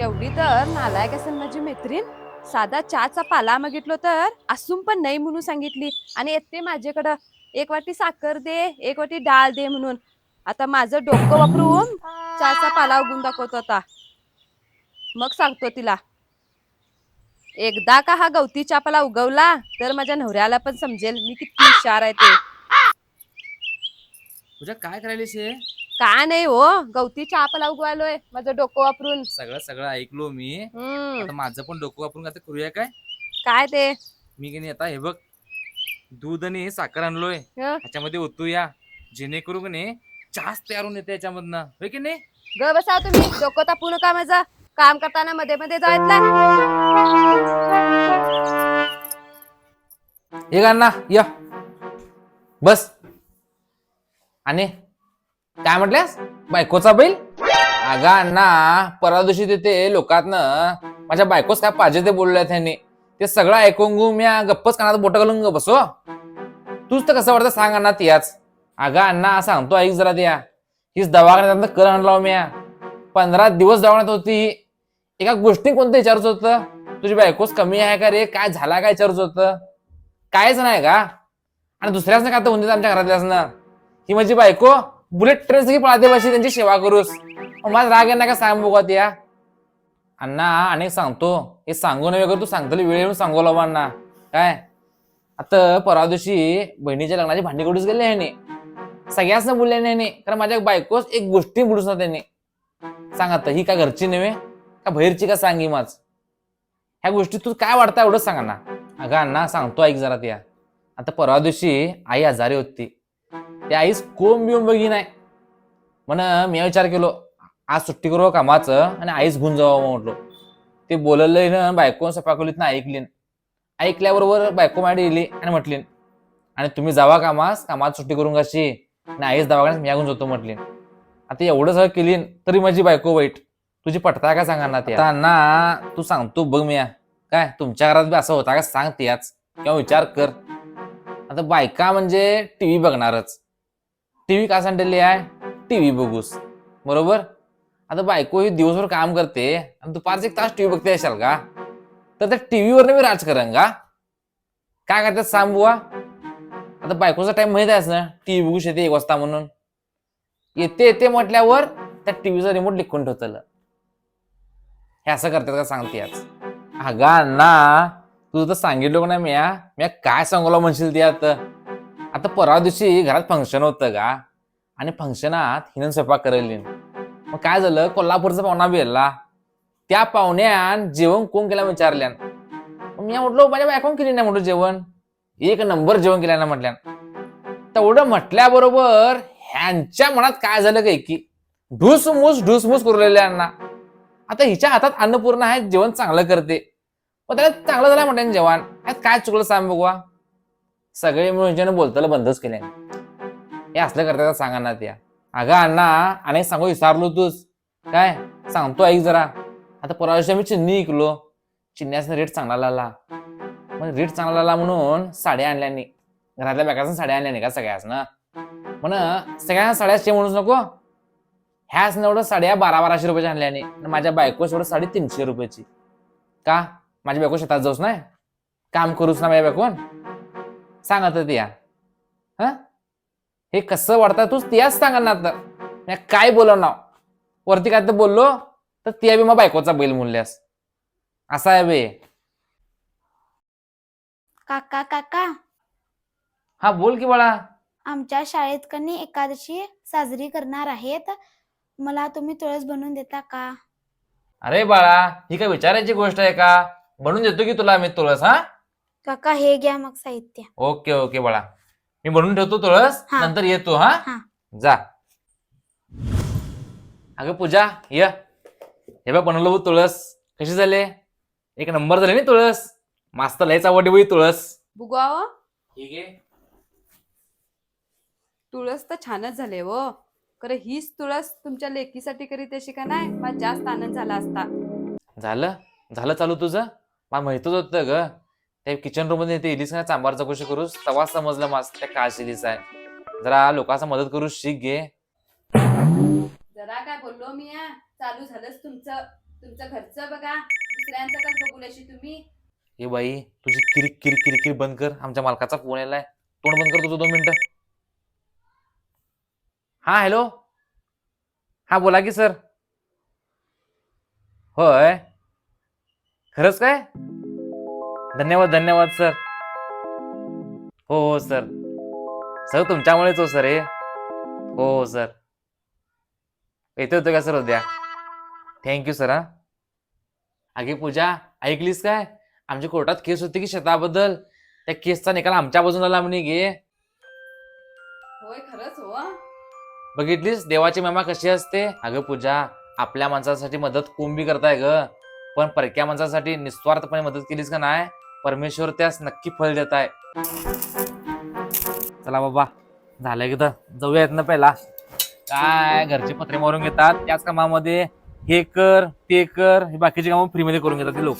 एवढी तर नालायक असेल माझी मैत्रीण? साधा चहाचा पाला मागितलो तर? असून पण नाही म्हणून सांगितली. आणि येते माझ्याकडं. एक वाटी साखर दे एक वाटी डाळ दे म्हणून. आता माझं डोकं वापरून चहाचा पाला उगून दाखवतो आता. मग सांगतो तिला. एकदा का हा गवती चापाला उगवला तर माझ्या नवऱ्याला पण समजेल. मी किती हुशार आहे ते. तुझ्या काय करायलीस हे? का नाही हो? गवती चापाला उगवायलोय. माझं डोकं वापरून. सगळं सगळं ऐकलो मी. हम्म. आता माझं पण डोकं वापरून आता करूया काय? काय ते? मी की नाही आता हे बघ दूध आणि साखर आणलोय. हं? ह्याच्यामध्ये ओतूया. जेणेकरून की नाही चहाच तयार होऊन येते याच्यामधनं होय की नाही? ग बसा तुम्ही. डोकं तापू नका माझं. काम करताना मध्ये मध्ये जायतला हे अण्णा या. बस. आणि? काय म्हटल्यास? बायकोचा बैल? अगा अण्णा परवा दिवशी तिथे लोकातनं. माझ्या बायकोच काय पाहिजे ते बोलले त्यांनी. ते सगळं ऐकून घेऊ मी गप्पच कानात बोट घालून ग बसो हो. तूच तर कसं वाटतं सांग अण्णा तियाच अगा अण्णा सांगतो ऐक जरा त्या. हीच दवाखान्यात कर आणला हो मी पंधरा दिवस दवाखान्यात होती. एका गोष्टी कोणतं विचारत होतं? तुझी बायकोच कमी आहे का रे? काय झाला काय विचारत होतं? कायच नाही का? आणि दुसऱ्याच नाही का होऊन आमच्या घरातल्याच ना ही माझी बायको बुलेट ट्रेन सगळी पळाते बशी त्यांची सेवा करूस. माझा राग यांना का सांग बघा त्या अण्णा आणि सांगतो. हे सांगू नये वगैरे तू सांगतो वेळ येऊन सांगू लावा अण्णा. काय? आता परवा दिवशी बहिणीच्या लग्नाची भांडी कडूच गेले ह्याने सगळ्याच ना बोलले नाही कारण माझ्या बायकोच एक गोष्टी बुडूस ना त्याने. सांग आता ही का घरची नव्हे? का बाहेरची का सांगी माझ? ह्या गोष्टी तू काय वाटतं एवढंच सांगा ना अगं अण्णा सांगतो ऐक जरा त्या. आता परवा दिवशी आई आजारी होती. त्या आईस कोंब बिंब बघी नाही. म्हण मी विचार केलो आज सुट्टी करू कामाचं आणि आईच घेऊन जावं म्हटलो. ते बोललंय ना बायको सपाकोलीत ना ऐकली ऐकल्याबरोबर बायको माडी येली आणि म्हटली आणि तुम्ही जावा कामास कामात सुट्टी करून कशी आणि आईच दवाखान्यात मी घेऊन जातो म्हटली आता एवढं सगळं केली तरी माझी बायको वाईट. तुझी पटता का सांगा ना ते ना तू सांगतो बघ मी काय तुमच्या घरात बी असं होता का? सांग त्याच. किंवा विचार कर. आता बायका म्हणजे टीव्ही बघणारच. टीव्ही का सांडलेली आहे टीव्ही बघूस. बरोबर? आता बायको ही दिवसभर काम करते आणि दुपारचे एक तास टीव्ही बघते असाल का? तर त्या टीव्हीवर मी राजकारण का? काय करतात सांग आता बायकोचा टाइम माहीत आहेस ना? टीव्ही बघू येते एक वाजता म्हणून. येते येते म्हटल्यावर त्या टीव्हीचा रिमोट लिखून ठेवतलं. हे असं करतात का सांगते आज? अगा ना तुझं तर सांगितलं का नाही मी मी काय सांगलो म्हणशील ते आता? आता परवा दिवशी घरात फंक्शन होतं का? आणि फंक्शनात हिनं स्वयंपाक करायली मग काय झालं? कोल्हापूरचा पाहुणा बेरला त्या पाहुण्यान जेवण कोण केलं विचारल्यान? मी म्हटलो माझ्या बायकोन केली नाही म्हटलं जेवण. एक नंबर जेवण केल्या ना म्हटल्यान. तेवढं म्हटल्याबरोबर ह्यांच्या मनात काय झालं काय की ढूसमूस ढूसमूस करूलेल्यांना आता हिच्या हातात अन्नपूर्ण आहे जेवण चांगलं करते. मग त्याला चांगलं झालं म्हणते जेवण. काय चुकलं सांग बघवा सगळे मिळून बोलतलं बोलताना बंदच केले हे असलं करता सांगा ना त्या. अगं अण्णा आणि सांगू विचारलो तूच. काय? सांगतो ऐक जरा. आता परवा दिवशी आम्ही चिन्नी ऐकलो चिन्याचा रेट चांगला लागला मग रेट चांगला लागला म्हणून साड्या आणल्यानी घरातल्या बॅगाचा साड्या आणल्या नाही का सगळ्याच ना म्हण सगळ्यांना साड्याचे म्हणूच नको. ह्याच एवढं साड्या बारा बाराशे रुपयाच्या आणल्याने माझ्या बायको एवढं साडे तीनशे रुपयाची. का? माझी बायको शेतात जाऊस नाही? काम करूच ना माझ्या बायकोन सांगत ती या ह? हे कसं वाटतं तूच तियाच सांगा ना आता. मी काय बोलव ना वरती काय तर बोललो तर तिया बी मग बायकोचा बैल म्हणल्यास. असा आहे बे. काका काका. हा बोल की बाळा. आमच्या शाळेत कनी एकादशी साजरी करणार आहेत. मला तुम्ही तुळस बनवून देता का? अरे बाळा ही काय विचारायची गोष्ट आहे का? बनवून देतो की तुला मी तुळस हा? काका हे घ्या मग साहित्य. ओके ओके बाळा. मी बनवून ठेवतो तुळस हा. नंतर येतो हा? हा. जा. अगं पूजा ये. हे बघ बनवलं बघ तुळस. कशी झाले? एक नंबर झाले ना तुळस? मस्त लयच आवडली बाई तुळस. बुगवा ठीक आहे तुळस तर छानच झाले हो. खरं हीच तुळस तुमच्या लेकीसाठी करीत अशी का नाही? मला जास्त आनंद झाला असता. झालं? झालं चालू तुझं? मला माहितच होतं ग. त्या किचन रूममध्ये ते इलीस ना चांबार चौकशी करूस तेव्हा समजलं माझ त्या काय शिलीस आहे. जरा लोकांचा मदत करू शिक घे जरा काय बोललो मी या चालू झालंच तुमचं तुमचं घरचं बघा. दुसऱ्यांचं कसं बघू अशी तुम्ही? ए बाई तुझी किरिक किरिक किरकिर बंद कर. आमच्या मालकाचा फोन यायलाय. तोंड बंद कर तुझं दोन मिनिटं. हा हॅलो हा बोला की सर होय. खरंच काय? धन्यवाद धन्यवाद सर. हो हो सर. सर तुमच्यामुळेच हो सर हे. हो हो सर. येते होतं का सर उद्या? थँक्यू सर हा. अगे पूजा ऐकलीस काय? आमच्या कोर्टात केस होती की शेताबद्दल? त्या केसचा निकाल आमच्या बाजूला आला म्हणे गे. होय खरंच हो. बघितलीस देवाची महिमा कशी असते? अगं पूजा आपल्या माणसासाठी मदत कोण बी करताय ग? पण परक्या माणसासाठी निस्वार्थपणे मदत केलीस का नाही परमेश्वर त्यास नक्की फळ देत आहे. चला बाबा झालंय की तर जाऊया ना पहिला. काय घरचे पत्रे मारून घेतात त्याच कामामध्ये हे कर ते कर हे बाकीचे कामं फ्रीमध्ये करून घेतात ते लोक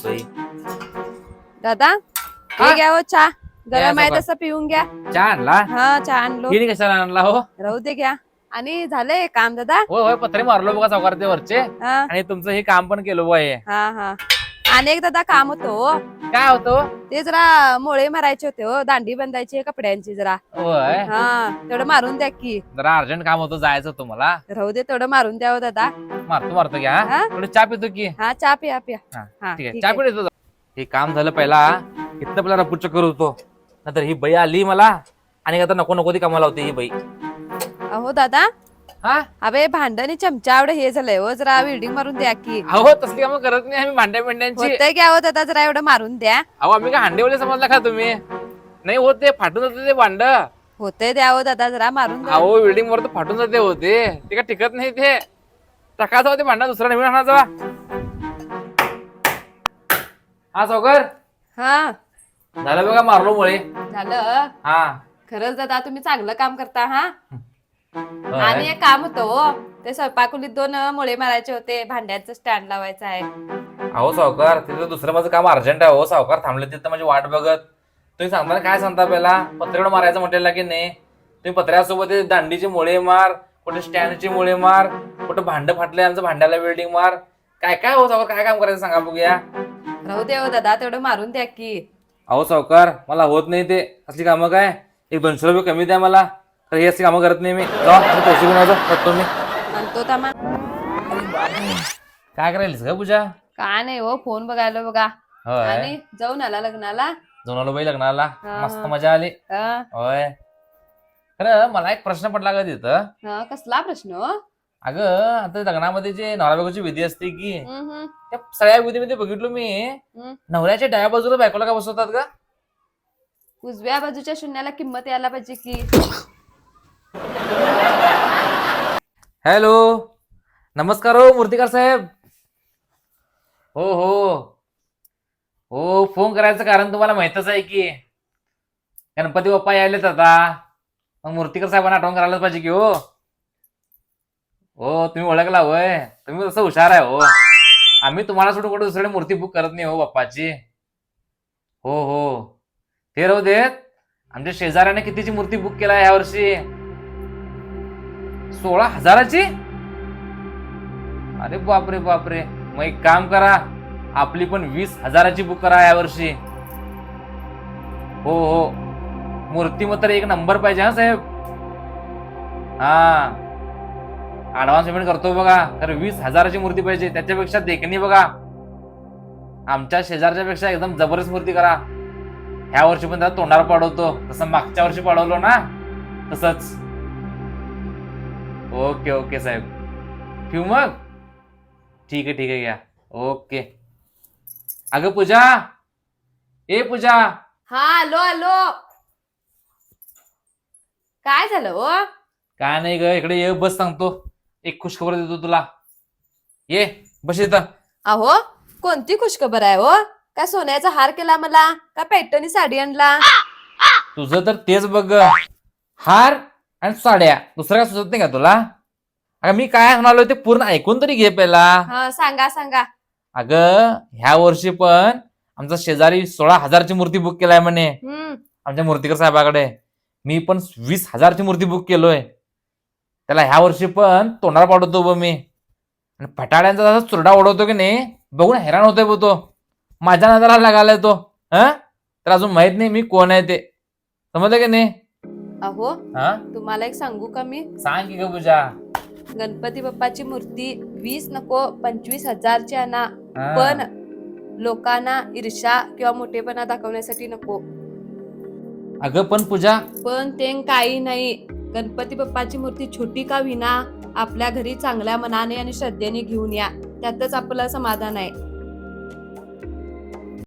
दादा हा? घ्या हो चहा. गरम आहे. तसं पिऊन घ्या. चहा आणला? हा चहा आणलो. हिने कशाला आणला हो? राहू दे घ्या. आणि झालंय काम दादा? होय होय पत्रे मारलो बघा सावकार ते वरचे. हा. आणि तुमचं हे काम पण केलं बाय हा. हा आणि एक दादा काम होतं हो. काय होतं? ते जरा मोळे मारायचे होते हो. दांडी बांधायची कपड्यांची जरा. होय. हा तेवढं मारून द्या की. जरा अर्जंट काम होतं जायचं होतं मला. राहू दे तेवढं मारून द्या हो दादा. मारतो मारतो घ्या हा? थोडं चहा पितो की. हा चहा पिया पिया. हा, हा ठीक आहे. ठीक चहा हे काम झालं पहिला. इथनं पहिला रपूच करत होतो. नंतर ही बाई आली मला. आणि आता नको नको ती कामाला होती ही बाई. अहो दादा. हा? अबे भांडणी चमचा आवड हे झालंय हो जरा बिल्डिंग मारून द्या की. अहो तसली कामं करत नाही आम्ही भांड्या मेंढ्यांची होतंय घ्या हो दादा जरा एवढं मारून द्या. अहो आम्ही काय हांडेवले समजला का तुम्ही? नाही होत ते फाटून जाते ते भांड. अहो होतंय द्या हो दादा जरा मारून द्या. बिल्डिंग वर तर फाटून जाते होते ते. काय टिकत नाही ते. टाकायचं ते भांडा दुसरा नवीन आणायचा हा सावकर. हा. झालं बघा मारलो मुळे. झालं. हा. खरंच दादा तुम्ही चांगलं काम करता हा. आणि एक काम होतं हो ते स्वयंपाकुलीत दोन मुळे मारायचे होते भांड्याचं स्टँड लावायचं आहे. अहो सावकार तिथं दुसरं माझं काम अर्जंट आहे हो. सावकार थांबले तिथं माझी वाट बघत. तुम्ही सांगताना काय सांगता पहिला? पत्रेड मारायचं म्हटलेलं की नाही? तुम्ही पत्र्यासोबत ते दांडीचे मुळे मार कुठे स्टँडचे मुळे मार कुठं भांड फाटले आमचं भांड्याला वेल्डिंग मार. काय काय हो सावकार काय काम करायचं सांगा बघूया. राहू दे हो दादा तेवढं मारून द्या की. अहो सावकार मला होत नाही ते. असली कामं काय? एक दोनशे रुपये कमी द्या मला. तर हे असली कामं करत नाही मी. आता पैसे घेऊन येतो, करतो मी. म्हणतो तमा काय करायलीस का पूजा? काय नाही हो फोन बघायला बघा. होय. आणि जाऊन आला लग्नाला. जाऊन आलो बाई लग्नाला. हा, मस्त हा. मजा आली. होय. खरं मला एक प्रश्न पडला का तिथं. हा, कसला प्रश्न हो? अगं आता लग्नामध्ये जे नवरा बायकोची विधी असते की त्या सगळ्या विधीमध्ये बघितलो मी. हम्म. नवऱ्याच्या डाव्या बाजूला बायकोला का बसवतात का उजव्या बाजूच्या शून्याला किंमत यायला पाहिजे की? हॅलो. नमस्कार हो मूर्तिकार साहेब. हो हो. हो फोन करायचं कारण तुम्हाला माहितच आहे की गणपती बाप्पा यायलेत आता. मग मूर्तिकार साहेबांना आठवण करायलाच पाहिजे की हो. हो तुम्ही ओळखला होय. तुम्ही तसं हुशार आहे हो. आम्ही तुम्हाला सोडून कुठे दुसरीकडे मूर्ती बुक करत नाही हो बाप्पाची. हो हो. ते राहू देत. आमच्या शेजाऱ्याने कितीची मूर्ती बुक केला या वर्षी? सोळा हजाराची? अरे बापरे बापरे. मग एक काम करा. आपली पण वीस हजाराची बुक करा यावर्षी हो हो. मूर्ती मात्र एक नंबर पाहिजे हा साहेब? हा. ऍडव्हान्स पेमेंट करतो बघा. तर वीस हजाराची मूर्ती पाहिजे. त्याच्यापेक्षा देखणी बघा. आमच्या शेजारच्या पेक्षा एकदम जबरदस्त मूर्ती करा. ह्या वर्षी पण त्याला तोंडावर पाडवतो. तसं मागच्या वर्षी पाडवलो ना. तसंच. ओके ओके साहेब. ठेवू मग? ठीक आहे ठीक आहे घ्या ओके. अगं पूजा. ए पूजा. हा आलो आलो. काय झालं हो काय नाही ग इकडे ये बस सांगतो. एक खुशखबर देतो तुला. ये बस इथं. अहो कोणती खुशखबर आहे हो काय सोन्याचा हार केला मला? का पैठणी साडी आणला? तुझं तर तेच बघ. हार आणि साड्या दुसरं काय सुचत नाही का तुला? अगं मी काय म्हणालो ते पूर्ण ऐकून तरी घे पहिला. हा सांगा सांगा. अगं ह्या वर्षी पण आमचा शेजारी सोळा हजारची मूर्ती बुक केलाय म्हणे. हम्म. आमच्या मूर्तिकर साहेबाकडे. मी पण वीस हजारची मूर्ती बुक केलोय. त्याला ह्या वर्षी पण तोंडाला पाडवतो बघ मी. आणि फटाड्यांचा जसा चुरडा उडवतो की नाही बघून हैराण होतोय बघ तो. माझ्या नादाला लागायला तो. हा? तर अजून माहीत नाही मी कोण आहे ते. समजलं की नाही? अहो हा? तुम्हाला एक सांगू का मी? सांग की ग पूजा. गणपती बाप्पाची मूर्ती वीस नको पंचवीस हजारची आणा. हा. पण लोकांना ईर्षा किंवा मोठेपणा दाखवण्यासाठी नको. अगं पण पूजा. पण ते काही नाही. गणपती बाप्पाची मूर्ती छोटी का विना आपल्या घरी चांगल्या मनाने आणि श्रद्धेने घेऊन या. त्यातच आपलं समाधान आहे.